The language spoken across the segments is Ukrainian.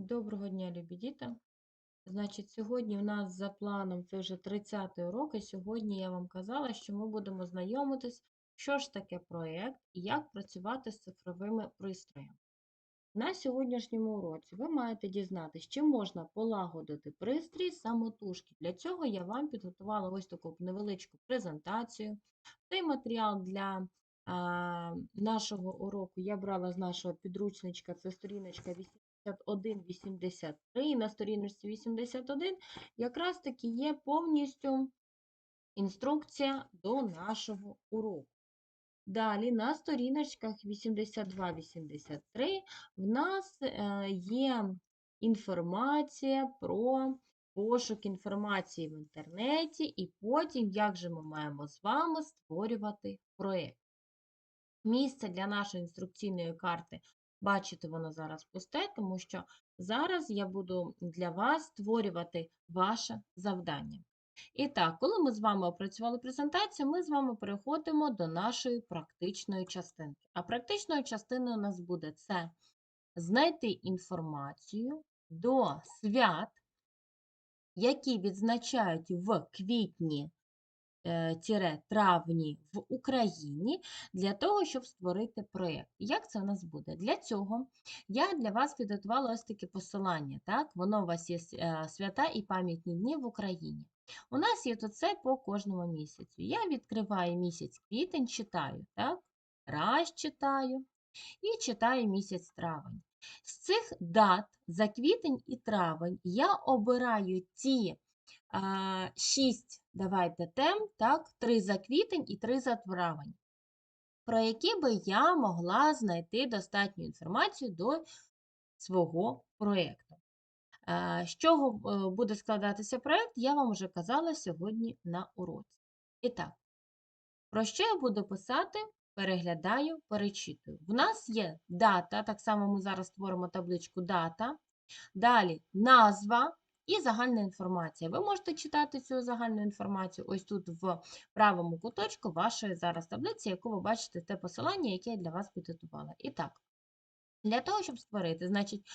Доброго дня, любі діти. Значить, сьогодні у нас за планом це вже 30-й урок, і сьогодні я вам казала, що ми будемо знайомитись, що ж таке проєкт і як працювати з цифровими пристроями. На сьогоднішньому уроці ви маєте дізнатися, чи можна полагодити пристрій самотужки. Для цього я вам підготувала ось таку невеличку презентацію. Цей матеріал для а, нашого уроку я брала з нашого підручничка, це сторіночка 81-83, і на сторіночці 81 якраз таки є повністю інструкція до нашого уроку. Далі на сторіночках 82-83 в нас е, є інформація про пошук інформації в інтернеті, і потім, як же ми маємо з вами створювати проєкт. Місце для нашої інструкційної карти, бачите, воно зараз пусте, тому що зараз я буду для вас створювати ваше завдання. І так, коли ми з вами опрацювали презентацію, ми з вами переходимо до нашої практичної частинки. А практичною частиною у нас буде це знайти інформацію до свят, які відзначають в квітні травні в Україні для того, щоб створити проєкт. Як це у нас буде? Для цього я для вас підготувала ось таке посилання. Так? Воно у вас є е, свята і пам'ятні дні в Україні. У нас є тут це по кожному місяцю. Я відкриваю місяць квітень, читаю, так? Раз читаю і читаю місяць травень. З цих дат за квітень і травень я обираю ті а, шість давайте тем, так, три за квітень і три за травень, про які би я могла знайти достатню інформацію до свого проєкту. З чого е, буде складатися проєкт, я вам вже казала сьогодні на уроці. І так, про що я буду писати, переглядаю, перечитую. В нас є дата, так само ми зараз створимо табличку дата, далі назва і загальна інформація. Ви можете читати цю загальну інформацію ось тут в правому куточку вашої зараз таблиці, яку ви бачите те посилання, яке я для вас підготувала. І так. Для того, щоб створити, значить,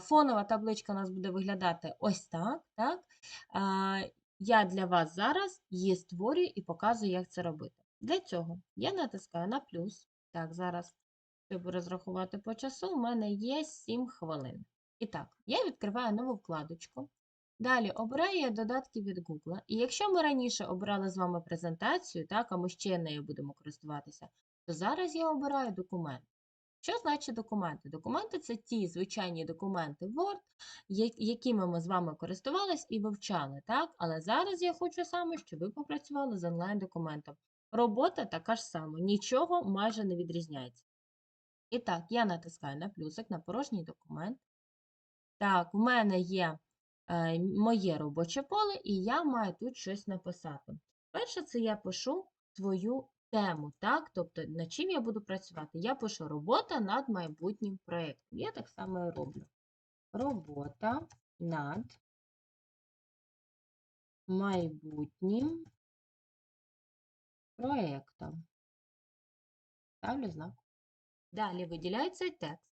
фонова табличка у нас буде виглядати ось так. так? Я для вас зараз її створюю і показую, як це робити. Для цього я натискаю на плюс. Так, зараз, щоб розрахувати по часу, у мене є 7 хвилин. І так, я відкриваю нову вкладочку. Далі обираю я додатки від Google. І якщо ми раніше обирали з вами презентацію, так, а ми ще нею будемо користуватися, то зараз я обираю документ. Що значить документи? Документи це ті звичайні документи Word, якими ми з вами користувалися і вивчали. так? Але зараз я хочу саме, щоб ви попрацювали з онлайн-документом. Робота така ж сама, нічого майже не відрізняється. І так, я натискаю на плюсик на порожній документ. Так, у мене є е, моє робоче поле, і я маю тут щось написати. Перше, це я пишу свою тему, так? Тобто, над чим я буду працювати? Я пишу робота над майбутнім проєктом. Я так само і роблю. Робота над майбутнім проєктом. Ставлю знак. Далі виділяється текст.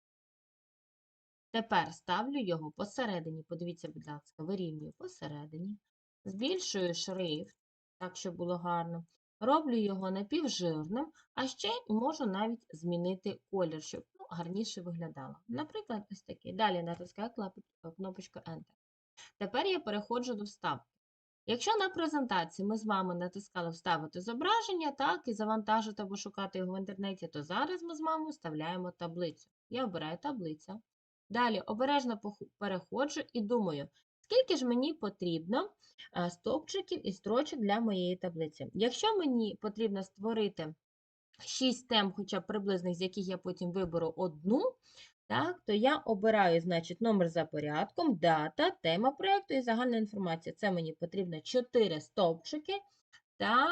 Тепер ставлю його посередині. Подивіться, будь ласка, вирівнюю посередині. Збільшую шрифт, так, щоб було гарно. Роблю його напівжирним, а ще можу навіть змінити колір, щоб ну, гарніше виглядало. Наприклад, ось такий. Далі натискаю кнопочку Enter. Тепер я переходжу до вставки. Якщо на презентації ми з вами натискали Вставити зображення, так, і завантажити або шукати його в інтернеті, то зараз ми з вами вставляємо таблицю. Я обираю таблиця. Далі обережно переходжу і думаю, скільки ж мені потрібно е, стовпчиків і строчок для моєї таблиці. Якщо мені потрібно створити 6 тем, хоча б приблизних, з яких я потім виберу одну, так, то я обираю значить, номер за порядком, дата, тема проєкту і загальна інформація. Це мені потрібно 4 стовпчики та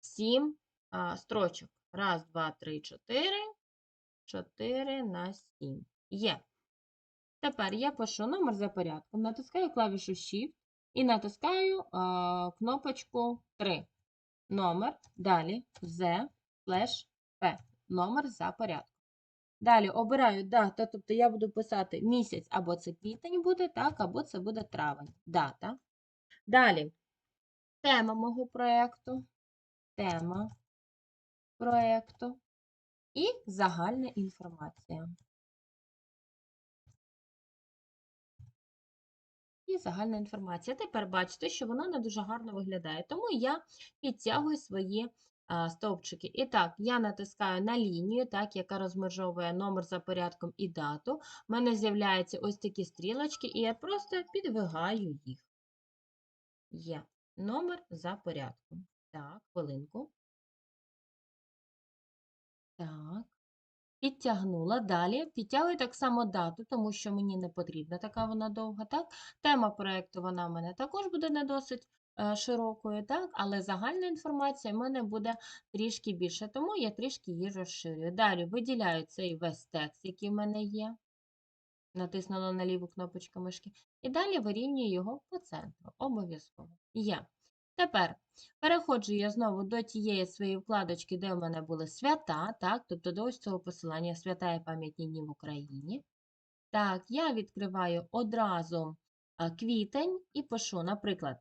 7 а, строчок. Раз, два, три, чотири. 4 на 7. Є. Тепер я пишу номер за порядком, натискаю клавішу Shift і натискаю а, кнопочку 3. Номер, далі Z, флеш P. Номер за порядком. Далі обираю дата, тобто я буду писати місяць, або це квітень буде, так, або це буде травень. Дата. Далі тема мого проєкту. Тема проєкту і загальна інформація. І загальна інформація. Тепер бачите, що вона не дуже гарно виглядає, тому я підтягую свої стовпчики. І так, я натискаю на лінію, так, яка розмежовує номер за порядком і дату. У мене з'являються ось такі стрілочки, і я просто підвигаю їх. Є номер за порядком. Так, хвилинку. Підтягнула. Далі підтягую так само дату, тому що мені не потрібна така вона довга. так? Тема проєкту вона в мене також буде не досить е, широкою, так? але загальна інформація в мене буде трішки більше, тому я трішки її розширюю. Далі виділяю цей весь текст, який в мене є. Натиснула на ліву кнопочку мишки. І далі вирівнюю його по центру. Обов'язково. Є. Тепер переходжу я знову до тієї своєї вкладочки, де в мене були свята, так, тобто до ось цього посилання свята і пам'ятні дні в Україні. Так, я відкриваю одразу квітень і пишу, наприклад,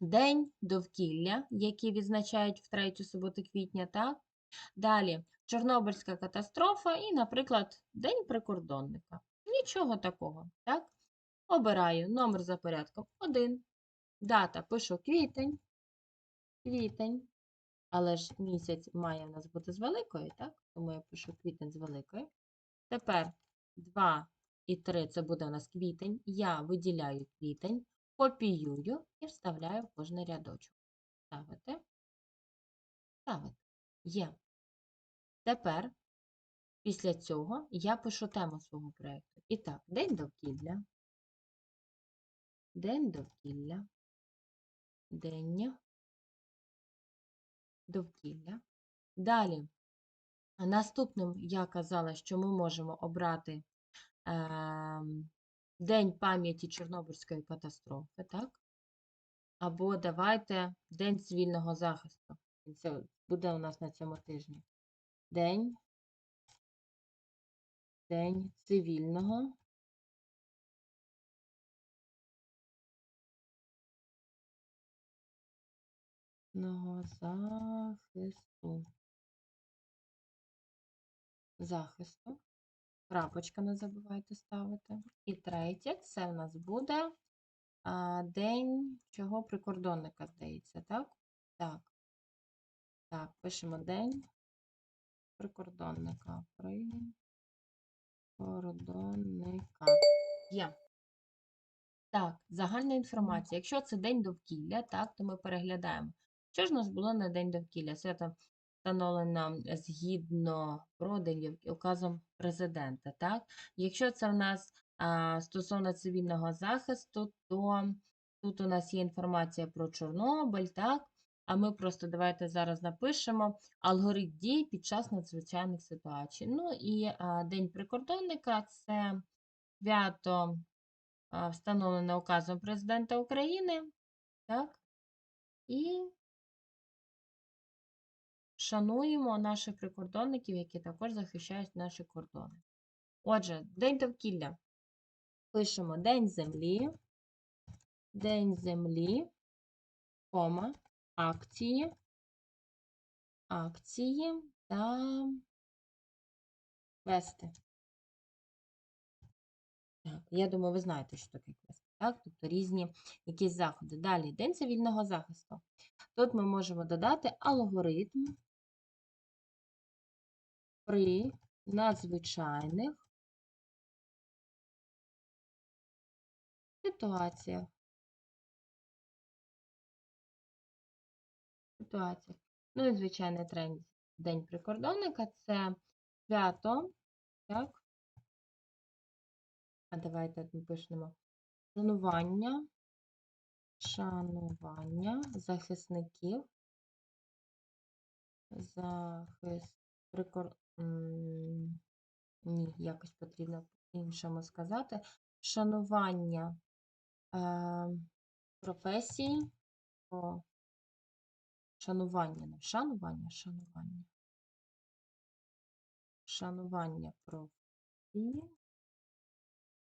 День довкілля, який відзначають в третю суботу квітня, так? Далі Чорнобильська катастрофа і, наприклад, День прикордонника. Нічого такого, так? Обираю номер за порядком 1. Дата пишу квітень. Квітень. Але ж місяць має в нас бути з великою, так? Тому я пишу квітень з великою. Тепер 2 і 3 це буде у нас квітень. Я виділяю квітень, копіюю і вставляю в кожний рядочок. Ставите. Ставите. Є. Тепер, після цього, я пишу тему свого проєкту. І так, день довкілля. День довкілля. День довкілля. Далі, наступним я казала, що ми можемо обрати е, День пам'яті Чорнобильської катастрофи, так? Або давайте День цивільного захисту. Це буде у нас на цьому тижні. День, День цивільного захисту. Захисту. Крапочка не забувайте ставити. І третє, це в нас буде а, день чого прикордонника, здається, так? Так. Так, пишемо день прикордонника. Прикордонника. Є. Так, загальна інформація. Якщо це день довкілля, так, то ми переглядаємо. Що ж у нас було на день довкілля? Свято встановлено згідно продажів і указом президента. Так? Якщо це в нас а, стосовно цивільного захисту, то тут у нас є інформація про Чорнобиль, так? А ми просто давайте зараз напишемо алгоритм дій під час надзвичайних ситуацій. Ну і а, День прикордонника це свято встановлене указом президента України. Так? І шануємо наших прикордонників, які також захищають наші кордони. Отже, День довкілля. Пишемо День землі, День землі, кома, акції, акції та квести. Так, я думаю, ви знаєте, що таке квести, так? Тобто різні якісь заходи. Далі, День цивільного захисту. Тут ми можемо додати алгоритм при надзвичайних ситуаціях. Ситуаціях. Ну і звичайний тренд День прикордонника це свято, так? А давайте пишемо шанування, шанування захисників, захист прикор... Ні, якось потрібно іншому сказати. Шанування е, професії, о, шанування, не шанування, шанування. шанування професії